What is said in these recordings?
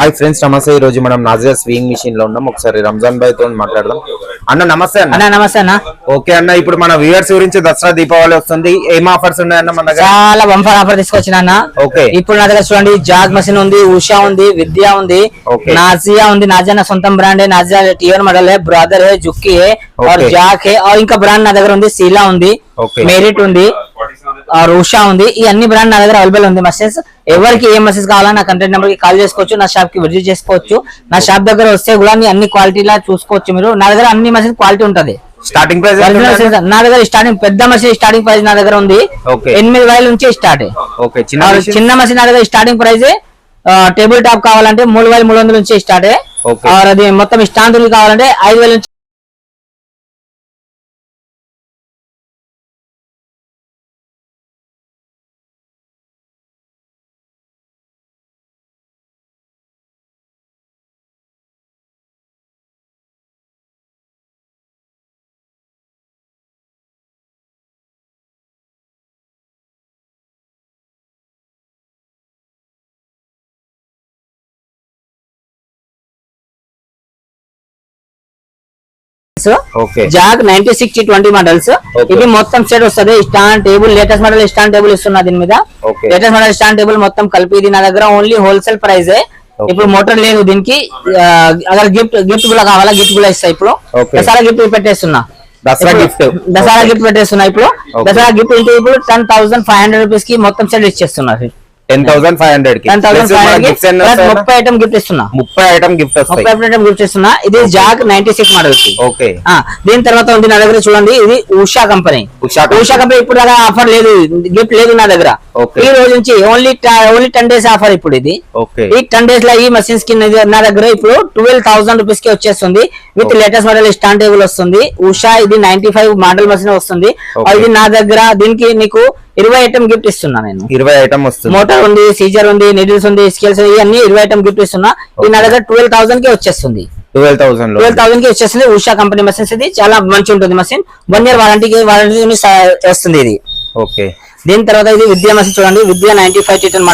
Hi friends నమస్తే. ఈ రోజు మనం నాజియా స్వింగ్ మిషన్లో ఉన్నాం. ఒకసారి రంజాన్ భాయ్తో మాట్లాడదాం. అన్న నమస్తే అన్న. నమస్తే అన్న. ఓకే అన్న ఇప్పుడు మన వ్యూవర్స్ గురించి దసరా దీపావళి వస్తుంది. ఏం ఆఫర్స్ ఉన్నాయి అన్న మన దగ్గర? చాలా వంఫర్ ఆఫర్ తీసుకొచ్చిన అన్న. ఓకే. ఇప్పుడు నా దగ్గర చూడండి జాగ్ మషిన్ ఉంది ఉషా ఉంది విద్య ఉంది నాజియా ఉంది. నాజియా నా సొంతం బ్రాండ్ నాజియా టీవర్ మోడల్ హే బ్రదర్ జుక్కి జాక్ ఇంకా బ్రాండ్ నా దగ్గర ఉంది సీలా ఉంది మెరిట్ ఉంది ఉషా ఉంది. ఈ అన్ని బ్రాండ్ నా దగ్గర అవైలబుల్ ఉంది మషిన్స్ ఎవరికి ఏ మెసేజ్ కావాలా నా కంటెంట్ నెంబర్కి కాల్ చేసుకోవచ్చు నా షాప్కి విజిట్ చేసుకోవచ్చు. నా షాప్ దగ్గర వస్తే కూడా అన్ని క్వాలిటీలా చూసుకోవచ్చు మీరు. నా దగ్గర అన్ని మెసేజ్ క్వాలిటీ ఉంటది. స్టార్టింగ్ ప్రైస్ నా దగ్గర స్టార్టింగ్ పెద్ద మసీద్ స్టార్టింగ్ ప్రైస్ నా దగ్గర ఉంది. ఎనిమిది వేల నుంచి స్టార్ట్ చిన్న మసీద్ నా దగ్గర స్టార్టింగ్ ప్రైస్ టేబుల్ టాప్ కావాలంటే మూడు వేల మూడు వందల నుంచి స్టార్ట్ అది మొత్తం స్టాండ్ కావాలంటే ఐదు వేల నుంచి జాగ్ నైన్టీ సిక్స్టీ ట్వంటీ మోడల్స్. ఇది మొత్తం సెట్ వస్తుంది. Stand table latest model stand table ఇస్తున్నా దీని మీద. లేటెస్ట్ మోడల్ స్టాండ్ టేబుల్ మొత్తం కలిపి ఇది నా దగ్గర ఓన్లీ హోల్సేల్ ప్రైస్. ఇప్పుడు మోటార్ లేదు దీనికి. అगर గిఫ్ట్ గిఫ్ట్ కూడా కావాలా? గిఫ్ట్ కూడా ఇస్తా ఇప్పుడు. దసరా గిఫ్ట్ పెట్టేస్తున్నా. దసరా గిఫ్ట్ దసరా గిఫ్ట్ పెట్టేస్తున్నా ఇప్పుడు. దసరా గిఫ్ట్ ఇప్పుడు టెన్ థౌసండ్ ఫైవ్ హండ్రెడ్ రూపీస్కి మొత్తం సెట్ ఇచ్చేస్తున్నారు. Ten thousand five hundred? ముప్పై ఐటమ్ గిఫ్ట్ ఇస్తున్నా. ముప్పై ఐటమ్ గిఫ్ట్ ముప్పై వస్తాయి ఐటమ్ గిఫ్ట్ ఇస్తున్నా. ఇది జాగ్ నైన్టీ సిక్స్ మోడల్ ఓకే దీని తర్వాత ఉంది నా దగ్గర చూడండి. ఇది ఉషా కంపెనీ. ఉషా. ఉషా కంపెనీ ఇప్పుడు దాకా ఆఫర్ లేదు. గిఫ్ట్ లేదు నా దగ్గర. ఈ రోజు నుంచి only only ten days offer ఇప్పుడు ఇది. ఈ టెన్ డేస్లో ఈ మషిన్స్కి నా దగ్గర- నా దగ్గర ఇప్పుడు ట్వెల్వ్ థౌసండ్ రూపీస్కి వచ్చేస్తుంది. With. Latest model stand table వస్తుంది. ఉషా ఇది నైన్టీ ఫైవ్ మోడల్ మషిన్ వస్తుంది. ఇది నా దగ్గర దీనికి నీకు ఇరవై ఐటమ్ గిఫ్ట్ ఇస్తున్నా నేను. ఇరవై ఐటమ్ వస్తుంది. మోటార్ ఉంది సీజర్ ఉంది నిడిల్స్ ఉంది స్కేల్స్ ఇవన్నీ ఇరవై ఐటమ్ గిఫ్ట్ ఇస్తున్నా. ఇది నా దగ్గర ట్వెల్వ్ థౌసండ్కి వచ్చేస్తుంది. ట్వెల్వ్ థౌసండ్ ట్వెల్వ్ థౌసండ్కి వచ్చేసింది ఉషా కంపెనీ మషిన్స్ ఇది. చాలా మంచి ఉంటుంది మషిన్ వన్ ఇయర్ వారంటీకి వారంటీ వస్తుంది ఇది. ఓకే. దీని తర్వాత ఇది విద్యా మషిన్ చూడండి. విద్యా నైన్టీ ఫైవ్ టీటన్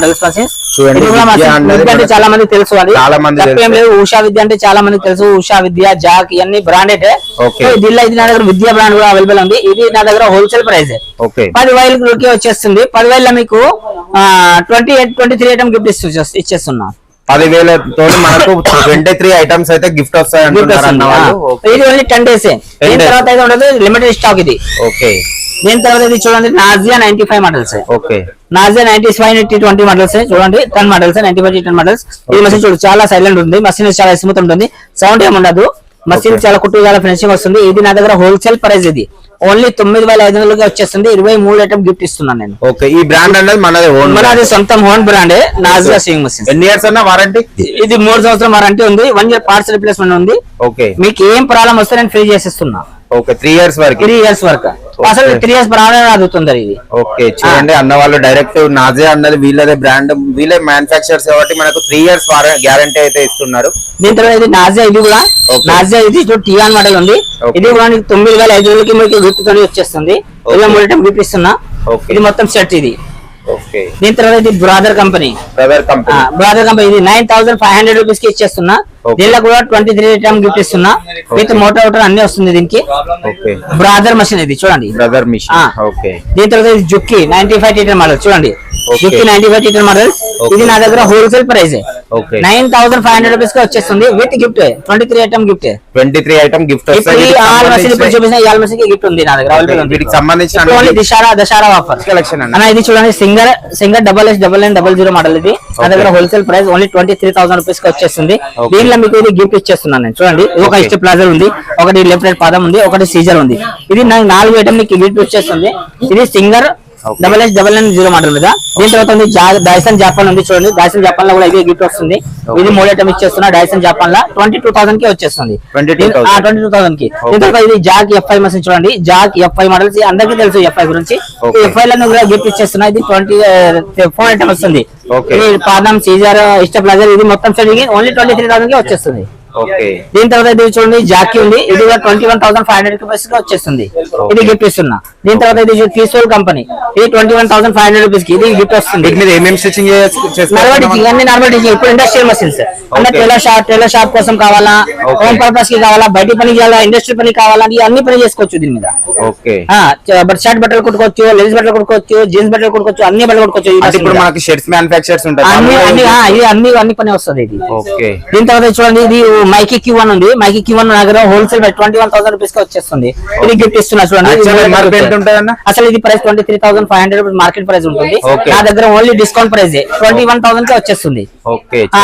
విద్య అంటే చాలా మంది తెలుసు అది తప్పేం. లేదు. ఉషా విద్య అంటే చాలా మంది తెలుసు. ఉషా విద్య జాక్ ఇవన్నీ బ్రాండెడ్. దీనిలో ఇది నా దగ్గర విద్యా బ్రాండ్ కూడా అవైలబుల్ ఉంది. ఇది నా దగ్గర హోల్సేల్ ప్రైస్ పది వేలకి వచ్చేస్తుంది. పది వేల మీకు twenty eight twenty three item gift ఇచ్చేస్తున్నా. పదివేల తోటి మనకు ట్వంటీ త్రీ ఐటమ్స్ అయితే గిఫ్ట్ వస్తాయి ఇది ఓన్లీ టెన్ డేస్ దీని days. తర్వాత అయితే ఉండదు. లిమిటెడ్ స్టాక్ ఇది. ఓకే. దీని తర్వాత ఇది చూడండి Nazia ninety five models okay Nazia ninety five twenty models చూడండి ten models ninety five ten models ఇది మసీన్ చూడు చాలా సైలెంట్ ఉంది మసీన్ చాలా స్మూత్ ఉంటుంది సౌండ్ ఏమి ఉండదు. మసీన్. చాలా కుట్టు చాలా ఫినిషింగ్ వస్తుంది. ఇది నా దగ్గర హోల్సేల్ ప్రైస్ ఇది. ఓన్లీ తొమ్మిది వేల ఐదు వందలకి వచ్చేస్తుంది ఇరవై మూడు ఐటమ్ గిఫ్ట్ ఇస్తున్నాను నేను. ఓకే ఈ బ్రాండ్ అనేది మనది ఓన్ మనది సొంతం own brand Nazia sewing machine ఎన్ని ఇయర్స్ అన్న వారంటీ ఇది మూడు సంవత్సరం వారంటీ ఉంది వన్ ఇయర్ పార్ట్స్ రిప్లేస్మెంట్ ఉంది. ఓకే మీకు ఏం ప్రాబ్లం వస్తే నేను ఫ్రీ చేసిస్తున్నా ఓకే త్రీ ఇయర్స్ వరకు త్రీ ఇయర్స్ వరకు అసలు త్రీ ఇయర్స్ ప్రాబ్లం అదుగుతుంది ఇది. ఓకే చూడండి అన్న వాళ్ళు డైరెక్ట్ నాజే అన్నది వీళ్ళదే బ్రాండ్ వీళ్ళే మ్యానుఫాక్చర్స్ కాబట్టి మనకు త్రీ ఇయర్స్ గ్యారంటీ అయితే ఇస్తున్నారు. దీని తర్వాత ఇది నాజియా ఇది కూడా. నాజియా ఇది టియాన్ మోడల్ ఉంది. ఇది కూడా తొమ్మిది వేల ఐదు వందలకి మీకు తోని వచ్చేస్తుంది. గిఫ్ట్ ఇస్తున్నా Okay. ఇది మొత్తం సెట్ ఇది. దీని తర్వాత ఇది Brother company. Brother company. Brother company ఇది నైన్ థౌసండ్ ఫైవ్ హండ్రెడ్ రూపీస్కి ఇచ్చేస్తున్నా. దీనిలో కూడా ట్వంటీ త్రీ ఐటమ్ గిఫ్ట్ ఇస్తున్నా. విత్ మోటార్ అవుటర్ అన్ని వస్తుంది దీనికి. బ్రాదర్ మషిన్ ఇది చూడండి. Brother machine. ఓకే. దీని తర్వాత ఇది జుక్కి నైన్టీ ఫైవ్ టీటర్ మోడల్ చూడండి. జుక్కి నైన్టీ ఫైవ్ టీటర్ మోడల్. ఇది నా దగ్గర wholesale price. Nine thousand five hundred రూపీస్కి వచ్చేస్తుంది. With gift. Twenty three item gift. Twenty three item gift చూపించిన గిఫ్ట్ ఉంది నా దగ్గర. వీటికి సంబంధించిన only Dasara Dasara offer collection అన్న ఇది చూడండి Singer Singer double S double nine double zero model ఇది. నా దగ్గర. Wholesale price only twenty three thousand రూపీస్కి వచ్చేస్తుంది. దీనిలో మీకు ఇది గిఫ్ట్ ఇచ్చేస్తున్నాను నేను. చూడండి ఒక. ఇష్ట ప్లాజర్ ఉంది. ఒకటి లెఫ్ట్ రైట్ పాదం ఉంది ఒకటి సీజర్ ఉంది. ఇది నాకు నాలుగు ఐటమ్ గిఫ్ట్ వచ్చేస్తుంది. ఇది Singer. Double S double nine zero model మీద దీని తర్వాత ఉంది డైసన్ జాపాన్ ఉంది చూడండి. డైసన్ జాపాన్లో కూడా ఇదే గిఫ్ట్ వస్తుంది. ఇది మూడు ఐటమ్ ఇచ్చేస్తున్నా. డైసన్ జాపాన్లో ట్వంటీ టూ థౌసండ్కి వచ్చేస్తుంది. 22,000. ట్వంటీ టూ థౌసండ్కి. దీని తర్వాత ఇది జాక్ ఎఫ్ ఐ మసీన్ చూడండి. జాక్ ఎఫ్ ఐ మోడల్స్ అందరికీ తెలుసు ఎఫ్ ఐ గురించి. Okay. ఎఫ్ ఐ లను కూడా గిఫ్ట్ ఇచ్చేస్తున్నా. ఇది ట్వంటీ ఫోర్ ఐటమ్ వస్తుంది. పాదం సీజర్ ఇష్ట ప్లాజర్ ఇది మొత్తం సెట్ ఓన్లీ ట్వంటీ త్రీ థౌసండ్కి వచ్చేస్తుంది. దీని తర్వాత ఇది చూడండి జాకీ ఉంది. ఇది కూడా twenty one thousand five hundred రూపీస్కి వచ్చేస్తుంది. ఇది గిఫ్ట్ ఇస్తున్నా. దీని తర్వాత ఇది పీసోల్ కంపెనీ ఇది twenty one thousand five hundred రూపీస్కి. ఇది గిఫ్ట్ వస్తుంది. నార్మల్ టీచింగ్ అన్ని నార్మల్ టీచింగ్ ఇప్పుడు ఇండస్ట్రియల్ మషిన్స్ అంటే. టైలర్ షాప్ టైలర్ షాప్ కోసం కావాలా. హోమ్ పర్పస్కి కావాలా? బయట పని చేయాలా ఇండస్ట్రీ పని కావాలా? ఈ అన్ని పని చేసుకోవచ్చు దీని మీద. షర్ట్ బట్టలు కుట్టుకోవచ్చు లేడీస్ బట్టలు కుట్టుకోవచ్చు జీన్స్ బట్టలు కుట్టుకోవచ్చు అన్ని బట్టలు కుట్టుకోవచ్చు ఇప్పుడు. మనకి షర్ట్స్ మ్యానుఫాక్చర్స్ ఉంటాయి. అన్ని అన్ని అన్ని పని వస్తుంది ఇది. దీని తర్వాత చూడండి ఇది మైకి క్యూ వన్ ఉంది. మైకి క్యూ వన్ దగ్గర wholesale twenty one thousand rupees వచ్చేస్తుంది. ఇది గిఫ్ట్ ఇస్తున్నా చూడండి? అసలు ఇది price twenty three thousand five hundred market price ఉంటుంది. నా దగ్గర only discount price twenty one థౌసండ్కి వచ్చేస్తుంది.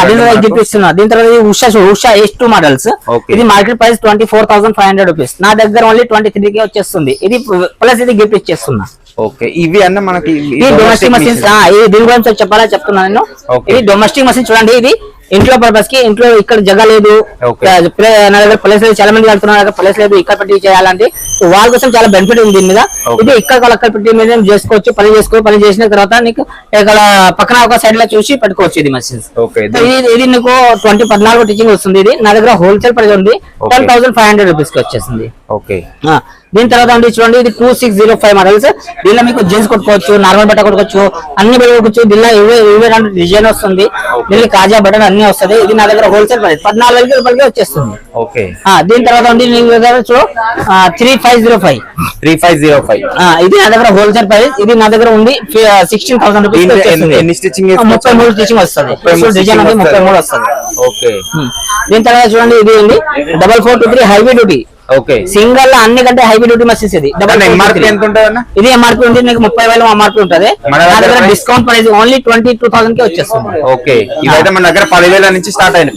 దీని తర్వాత గిఫ్ట్ ఇస్తున్నా. దీని తర్వాత Usha Usha S two models. ఇది market price twenty four thousand five hundred rupees నా దగ్గర ఓన్లీ ట్వంటీ త్రీ కి వచ్చేస్తుంది. ఇది ప్లస్ ఇది గిఫ్ట్ ఇచ్చేస్తున్నా. ఓకే ఇవి అన్న మనకి ఈ డొమెస్టిక్ మషిన్స్ ఇది దీని గురించి చెప్పాలా? చెప్తున్నా నేను. ఇది డొమెస్టిక్ మషిన్ చూడండి. ఇది ఇంట్లో పర్పస్కి ఇంట్లో ఇక్కడ జగ లేదు. ప్లేస్ లేదు. చాలా మంది దగ్గర ప్లేస్ లేదు. ఇక్కడ పెట్టి చేయాలంటే. వాళ్ళ కోసం చాలా బెనిఫిట్ ఉంది దీని మీద. ఇది ఇక్కడ అక్కడ పెట్టి మీద చేసుకోవచ్చు పని చేసుకో పని చేసిన తర్వాత నీకు ఇక్కడ పక్కన ఒక సైడ్లో చూసి పెట్టుకోవచ్చు ఇది మషిన్స్ ఇది నీకు ట్వంటీ పద్నాలుగు టీచింగ్ వస్తుంది ఇది. నా దగ్గర హోల్సేల్ ప్రైస్ ఉంది. టెన్ థౌసండ్ ఫైవ్ హండ్రెడ్ రూపీస్కి వచ్చేసింది. ఓకే దీని తర్వాత అండి చూడండి ఇది two six zero five models దీనిలో మీకు జీన్స్ కొట్టుకోవచ్చు నార్మల్ బట్ట కొట్టుకోవచ్చు అన్ని బట్ట కొట్టుకోవచ్చు. దీనిలో ఇరవై ఇరవై రెండు డిజైన్ వస్తుంది. దీనికి కాజా బటన్ అన్ని వస్తుంది. ఇది నా దగ్గర హోల్సేల్ ప్రైస్ పద్నాలుగు రూపాయలకి వచ్చేస్తుంది. ఓకే. దీని తర్వాత అండి చూడు three five zero five three five zero five ఇది నా దగ్గర హోల్సేల్ ప్రైస్ ఇది నా దగ్గర ఉంది సిక్స్టీన్ థౌసండ్ రూపీస్ వేసుకోవచ్చు? ముప్పై మూడు స్టిచింగ్ వస్తుంది. డిజైన్ ఉంది ముప్పై మూడు వస్తుంది. ఓకే. దీని తర్వాత చూడండి ఇది ఉంది double four two three heavy duty okay. Single అన్ని కంటే హైవీ డ్యూటీ మసీస్ ఇది డబల్ ఎంఆర్పి ఎంత ఉంటుంది అన్న? ఇది ఎంఆర్పి ఉంటుంది నీకు ముప్పై వేలు ఎంఆర్పి ఉంటది. మన దగ్గర? Discount price only twenty two థౌసండ్కి వచ్చేస్తుంది. ఓకే. మన దగ్గర పదివేల నుంచి స్టార్ట్ అయినాయి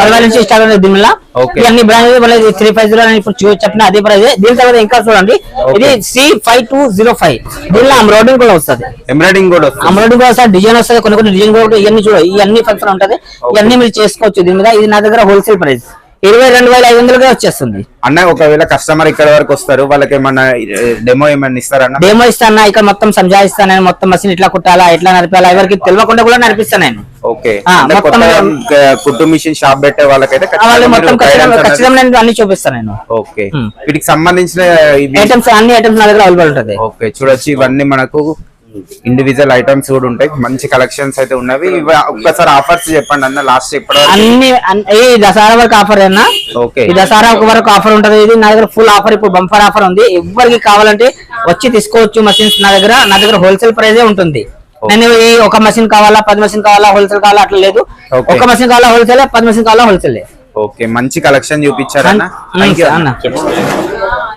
పదివేల నుంచి స్టార్ట్ అనేది దీనిలో. ఇవన్నీ బ్రాండ్ త్రీ ఫైవ్ జీరో ఇప్పుడు చెప్పిన అదే ప్రైస్ దీని తర్వాత ఇంకా చూడండి. ఇది C five two zero five దీనిలో ఎంబ్రాయిడింగ్ కూడా వస్తుంది. ఎంబ్రాయిడింగ్ కూడా ఎంబ్రాయిడింగ్ కూడా వస్తుంది డిజైన్ వస్తుంది కొన్ని కొన్ని డిజైన్ కూడా. ఇవన్నీ చూడ ఇవన్నీ ఫంక్షన్ ఉంటది. ఇవన్నీ మీరు చేసుకోవచ్చు దీని మీద. ఇది నా దగ్గర హోల్సేల్ ప్రైస్ ఇరవై రెండు వేల ఐదు వందలుగా వచ్చేస్తుంది. అన్న ఒకవేళ కస్టమర్ ఇక్కడ వరకు వస్తారు వాళ్ళకి ఏమన్నా డెమో ఏమన్నా ఇస్తారన్న? డేమో ఇస్తాను? ఇక్కడ మొత్తం సంజాయిస్తాను? మొత్తం మసీన్ ఇట్లా కుట్టాలా? ఎట్లా నడిపాలా? ఎవరికి తెలియకుండా కూడా నడిపిస్తాను నేను. ఓకే. కుట్టు మిషన్ షాప్ పెట్టే వాళ్ళకైతే మొత్తం ఖచ్చితంగా నేను అన్ని చూపిస్తాను నేను. ఓకే. వీటికి సంబంధించిన ఐటమ్స్ అన్ని ఐటమ్స్ నా దగ్గర అవైలబుల్ ఉంటుంది. ఓకే చూడొచ్చు. ఇవన్నీ మనకు ఇండివిజువల్ ఐటమ్స్ కూడా ఉంటాయి. మంచి కలెక్షన్స్ అయితే ఉన్నవి. ఒక్కసారి ఆఫర్స్ చెప్పండి అన్న. లాస్ట్ చెప్పడం అన్ని ఈ దసరా వరకు ఆఫర్ అన్నా? ఓకే ఈ దసరా వరకు ఆఫర్ ఉంటది. ఇది నా దగ్గర ఫుల్ ఆఫర్ ఇప్పుడు బంపర్ ఆఫర్ ఉంది. ఎవరికి కావాలంటే వచ్చి తీసుకోవచ్చు మషిన్స్ నా దగ్గర. నా దగ్గర హోల్సేల్ ప్రైజే ఉంటుంది. నేను ఈ ఒక మషిన్ కావాలా పది మషిన్ కావాలా హోల్సేల్ కావాలా అట్లా లేదు. ఒక మషిన్ కావాలా హోల్సేల్ పది మషిన్ కావాలా హోల్సేల్ ఓకే మంచి కలెక్షన్ చూపించారన్న. అన్న.